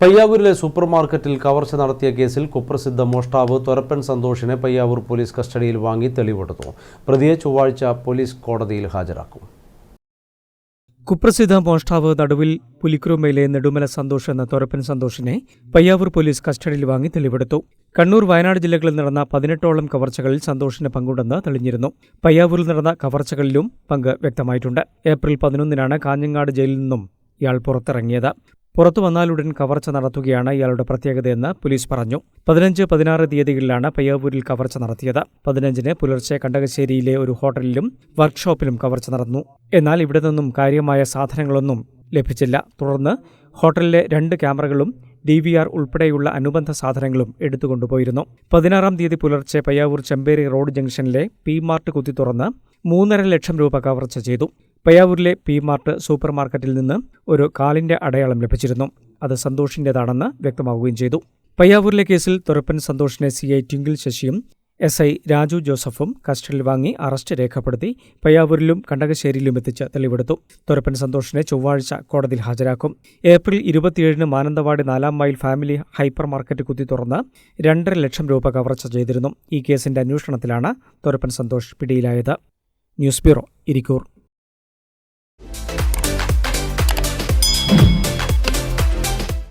പയ്യാവൂരിലെ super മാർക്കറ്റിൽ കവർച്ച നടത്തിയ കേസിൽ കുപ്രസിദ്ധ മോഷ്ടാവ് തൊരപ്പൻ സന്തോഷിനെ പയ്യാവൂർ പോലീസ് കസ്റ്റഡിയിൽ വാങ്ങി തെളിവെടുത്തു. പ്രതിയെ ചൊവ്വാഴ്ച പോലീസ് കോടതിയിൽ ഹാജരാക്കും. കുപ്രസിദ്ധ മോഷ്ടാവ് നടുവിൽ പുലിക്കുറുമയിലെ നെടുമല സന്തോഷ് എന്ന തൊരപ്പൻ സന്തോഷിനെ പയ്യാവൂർ പോലീസ് കസ്റ്റഡിയിൽ വാങ്ങി തെളിവെടുത്തു. കണ്ണൂർ വയനാട് ജില്ലകളിൽ നടന്ന പതിനെട്ടോളം കവർച്ചകളിൽ സന്തോഷിന് പങ്കുണ്ടെന്ന് തെളിഞ്ഞിരുന്നു. പയ്യാവൂരിൽ നടന്ന കവർച്ചകളിലും പങ്ക് വ്യക്തമായിട്ടുണ്ട്. ഏപ്രിൽ പതിനൊന്നിനാണ് കാഞ്ഞങ്ങാട് ജയിലിൽ നിന്നും ഇയാൾ പുറത്തിറങ്ങിയത്. പുറത്തു വന്നാലുടൻ കവർച്ച നടത്തുകയാണ് ഇയാളുടെ പ്രത്യേകതയെന്ന് പോലീസ് പറഞ്ഞു. പതിനഞ്ച് പതിനാറ് തീയതികളിലാണ് പയ്യാവൂരിൽ കവർച്ച നടത്തിയത്. പതിനഞ്ചിന് പുലർച്ചെ കണ്ടകശ്ശേരിയിലെ ഒരു ഹോട്ടലിലും വർക്ക്ഷോപ്പിലും കവർച്ച നടന്നു. എന്നാൽ ഇവിടെ നിന്നും കാര്യമായ സാധനങ്ങളൊന്നും ലഭിച്ചില്ല. തുടർന്ന് ഹോട്ടലിലെ രണ്ട് ക്യാമറകളും ഡി വി ആർ ഉൾപ്പെടെയുള്ള അനുബന്ധ സാധനങ്ങളും എടുത്തുകൊണ്ടുപോയിരുന്നു. പതിനാറാം തീയതി പുലർച്ചെ പയ്യാവൂർ ചെമ്പേരി റോഡ് ജംഗ്ഷനിലെ പി മാർട്ട് കുത്തി തുറന്ന് മൂന്നര ലക്ഷം രൂപ കവർച്ച ചെയ്തു. പയ്യാവൂരിലെ പി മാർട്ട് സൂപ്പർ മാർക്കറ്റിൽ നിന്ന് ഒരു കാലിന്റെ അടയാളം ലഭിച്ചിരുന്നു. അത് സന്തോഷിന്റേതാണെന്ന് വ്യക്തമാവുകയും ചെയ്തു. പയ്യാവൂരിലെ കേസിൽ തുറപ്പൻ സന്തോഷിനെ സി ഐ ടിങ്കിൽ ശശിയും എസ് ഐ രാജു ജോസഫും കസ്റ്റഡിയിൽ വാങ്ങി അറസ്റ്റ് രേഖപ്പെടുത്തി പയ്യാവൂരിലും കണ്ടകശ്ശേരിയിലും എത്തിച്ച് തെളിവെടുത്തു. തുറപ്പൻ സന്തോഷിനെ ചൊവ്വാഴ്ച കോടതിയിൽ ഹാജരാക്കും. ഏപ്രിൽ ഇരുപത്തിയേഴിന് മാനന്തവാടി നാലാം മൈൽ ഫാമിലി ഹൈപ്പർ മാർക്കറ്റ് കുത്തി തുറന്ന് രണ്ടര ലക്ഷം രൂപ കവർച്ച ചെയ്തിരുന്നു. ഈ കേസിന്റെ അന്വേഷണത്തിലാണ് തുറപ്പൻ സന്തോഷ് പിടിയിലായത്. News bureau Irikkur.